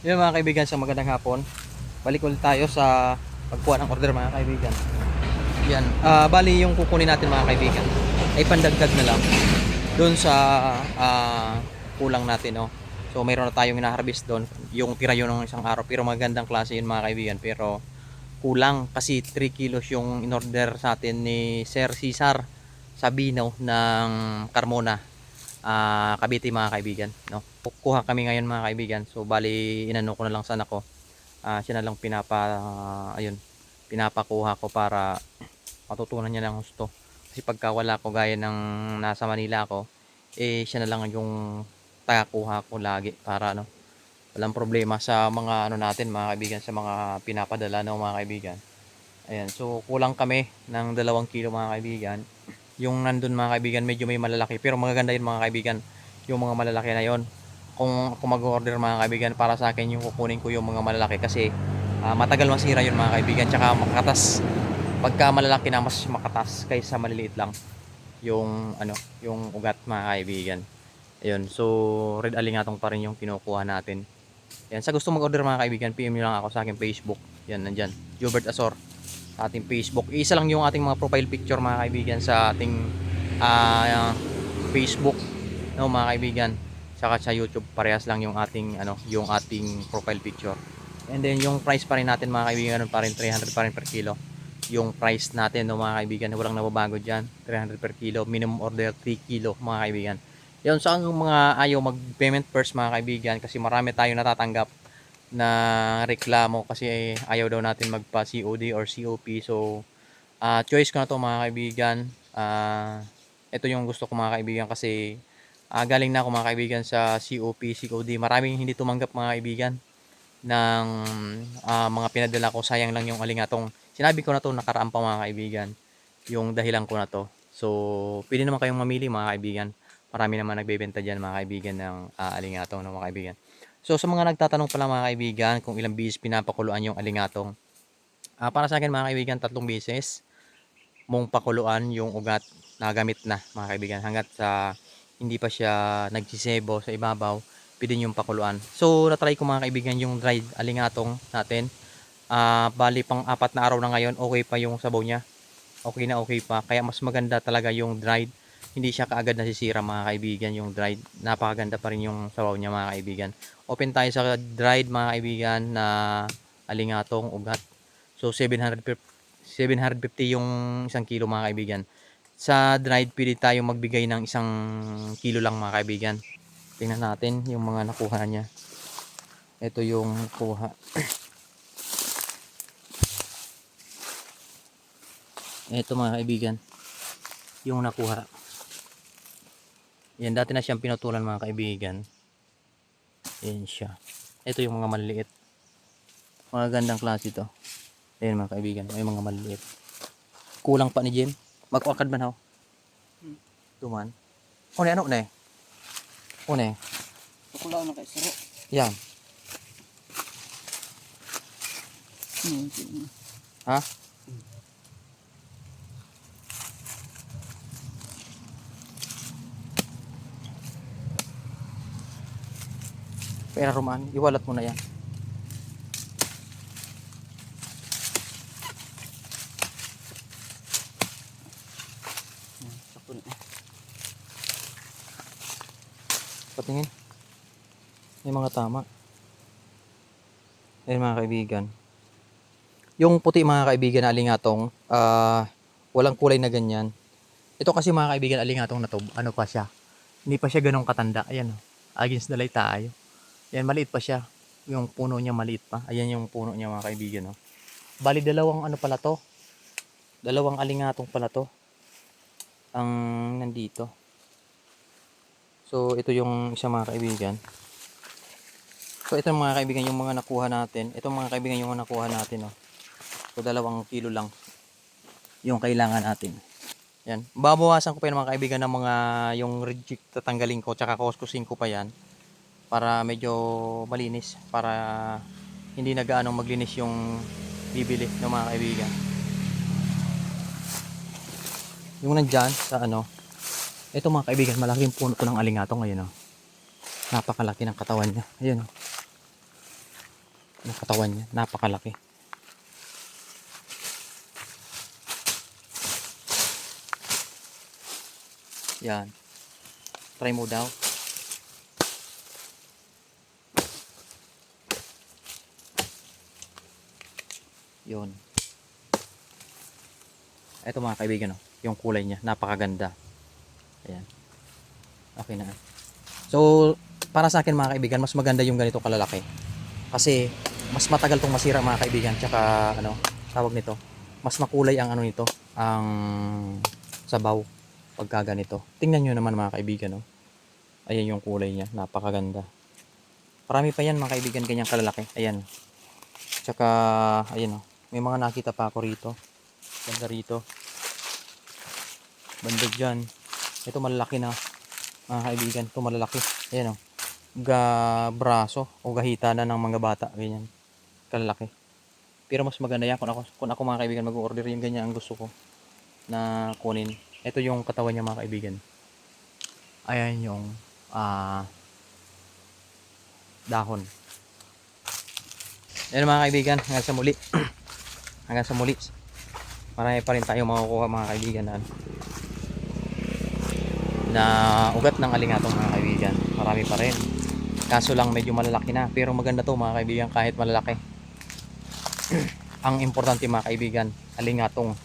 Yun mga kaibigan, sa magandang hapon. Balik ulit tayo sa pagkuha ng order mga kaibigan. Yan. Ah, bali yung kukunin natin mga kaibigan ay pandagdag na lang doon sa ah, kulang natin. No? So mayroon na tayong inaharvest doon. Yung tira yun ng isang araw. Pero magandang klase yun mga kaibigan. Pero kulang kasi 3 kilos yung in-order sa atin ni Sir Cesar Sabino ng Carmona ah Cavite mga kaibigan no? Kukuha kami ngayon mga kaibigan. So bali inano ko na lang sana ko. Ah, siya na lang pinapa ah, ayun pinapakuha ko para matutunan niya ng gusto. Kasi pagka wala ko gaya ng nasa Manila ako eh siya na lang yung tagakuha ko lagi para ano walang problema sa mga ano natin mga kaibigan sa mga pinapadala ng mga kaibigan. Ayan so kulang kami ng dalawang kilo mga kaibigan yung nandun mga kaibigan medyo may malalaki. Pero magaganda yun mga kaibigan yung mga malalaki na yon kung ako mag-order mga kaibigan para sa akin yung kukunin ko yung mga malalaki. Kasi ah, matagal masira yun mga kaibigan. Tsaka makatas. Pagka malalaki na mas makatas kaysa maliliit lang yung ano yung ugat mga kaibigan. Ayun so red alingatong pa rin yung kinukuha natin. Yan sa gusto mag-order mga kaibigan PM nyo lang ako sa aking Facebook. Yan nandyan. Jobert Asor sa ating Facebook. Isa lang yung ating mga profile picture mga kaibigan sa ating ah, Facebook no mga kaibigan. Saka sa YouTube parehas lang yung ating ano, yung ating profile picture. And then yung price pa rin natin mga kaibigan pa rin 300 pa rin per kilo. Yung price natin no mga kaibigan, walang nababago diyan. 300 per kilo, minimum order 3 kilo mga kaibigan. Yun sa mga ayaw mag-payment first mga kaibigan kasi marami tayong natatanggap na reklamo kasi ayaw daw natin magpa COD or COP so ah, choice ko na to mga kaibigan. Ah, ito yung gusto ko mga kaibigan kasi ah, galing na ako mga kaibigan sa COP COD maraming hindi tumanggap mga kaibigan ng ah, mga pinadala ko. Sayang lang yung alingatong. Sinabi ko na to nakaraan pa mga kaibigan yung dahilan ko na to. So pwede naman kayong mamili mga kaibigan. Marami naman nagbebenta dyan mga kaibigan ng ah, alingatong ng mga kaibigan So sa mga nagtatanong pala mga kaibigan kung ilang beses pinapakuluan yung alingatong. Ah, para sa akin mga kaibigan tatlong beses mong pakuluan yung ugat na gamit na mga kaibigan hanggat sa hindi pa siya nagsisebo sa ibabaw pwede yung pakuluan. So natry ko mga kaibigan yung dried alingatong natin. Ah, bali pang apat na araw na ngayon okay pa yung sabaw niya. Okay na okay pa kaya mas maganda talaga yung dried hindi siya kaagad nasisira mga kaibigan. Yung dried napakaganda pa rin yung sabaw niya mga kaibigan. Open tayo sa dried mga kaibigan na alingatong ugat. So 700 per- 750 yung isang kilo mga kaibigan. Sa dried pwede tayo magbigay ng isang kilo lang mga kaibigan. Tingnan natin yung mga nakuha niya. Ito yung kuha. Ito mga kaibigan yung nakuha yan, dati na siyang pinutulan mga kaibigan. Yan siya. Ito yung mga maliliit. Mga gandang klase ito. Ayan mga kaibigan, may mga maliliit. Kulang pa ni Jim. Mag-wakad man ho. Tuman. Une, ano une? Une. Pakulaw na kay siro. Yan. Hmm. Ha? Pera rumaan, iwalat mo na yan. Hmm. Patingin. May mga tama. Ayan mga kaibigan. Yung puti mga kaibigan na alingatong, ah, walang kulay na ganyan. Ito kasi mga kaibigan alingatong na to, ano pa siya? Hindi pa siya ganong katanda. Ayan oh. Against the light tayo. Yan, maliit pa siya. Yung puno niya maliit pa. Ayan yung puno niya mga kaibigan. Oh. Bali, dalawang ano pala to. Dalawang alingatong pala to. Ang nandito. So, ito yung isa mga kaibigan. So, ito mga kaibigan yung mga nakuha natin. Ito mga kaibigan yung mga nakuha natin. Oh. So, dalawang kilo lang yung kailangan natin. Yan. Babawasan ko pa yung mga kaibigan ng mga yung reject tatanggalin ko tsaka kuskusin ko pa yan para medyo malinis para hindi na gaano maglinis yung bibili ng mga kaibigan. Yung nandyan sa ano, ito mga kaibigan, malaking puno to ng alingato ngayon oh. Napakalaki ng katawan niya. Ayun oh. Yung katawan niya, napakalaki. Yan. Try mo daw. Yun. Ito mga kaibigan, oh, yung kulay niya, napakaganda. Ayan. Okay na. So, para sa akin mga kaibigan, mas maganda yung ganito kalalaki. Kasi, mas matagal tong masira mga kaibigan. Tsaka, ano, tawag nito, mas makulay ang ano nito, ang sabaw pagka ganito. Tingnan nyo naman mga kaibigan, oh. Ayan yung kulay niya, napakaganda. Marami pa yan mga kaibigan, ganyang kalalaki. Ayan. Tsaka, ayan oh. May mga nakita pa ako rito. Ganda rito. Bandog dyan. Ito malalaki na. Mga kaibigan, ito malalaki. Ayan oh. Ga braso o gahita na ng mga bata. Ganyan. Kalalaki. Pero mas maganda yan kung ako, kung ako mga kaibigan mag-order yung ganyan ang gusto ko na kunin. Ito yung katawan niya mga kaibigan. Ayan yung ah dahon. Yan mga kaibigan, hanggang sa muli. hanggang sa muli. Marami pa rin tayo makukuha mga kaibigan na, na ugat ng alingatong mga kaibigan. Marami pa rin. Kaso lang medyo malalaki na. Pero maganda to mga kaibigan kahit malalaki. Ang importante mga kaibigan, alingatong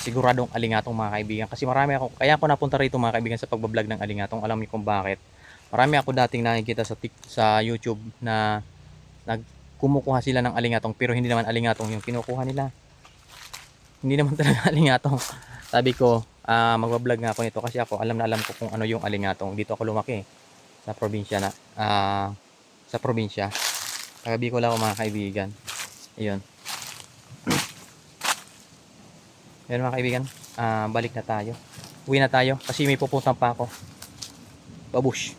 siguradong alingatong mga kaibigan kasi marami ako kaya ako napunta rito mga kaibigan sa pagbablog ng alingatong alam niyo kung bakit marami ako dating nakikita sa sa YouTube na nag kumukuha sila ng alingatong pero hindi naman alingatong yung kinukuha nila. Hindi naman talaga alingatong. Sabi ko ah magbablog nga ako nito kasi ako alam na alam ko kung ano yung alingatong. Dito ako lumaki sa probinsya na ah sa probinsya. Taga Bicol ako mga kaibigan. Ayun. Ayun mga kaibigan, ah, balik na tayo. Uwi na tayo kasi may pupuntan pa ako. Babush.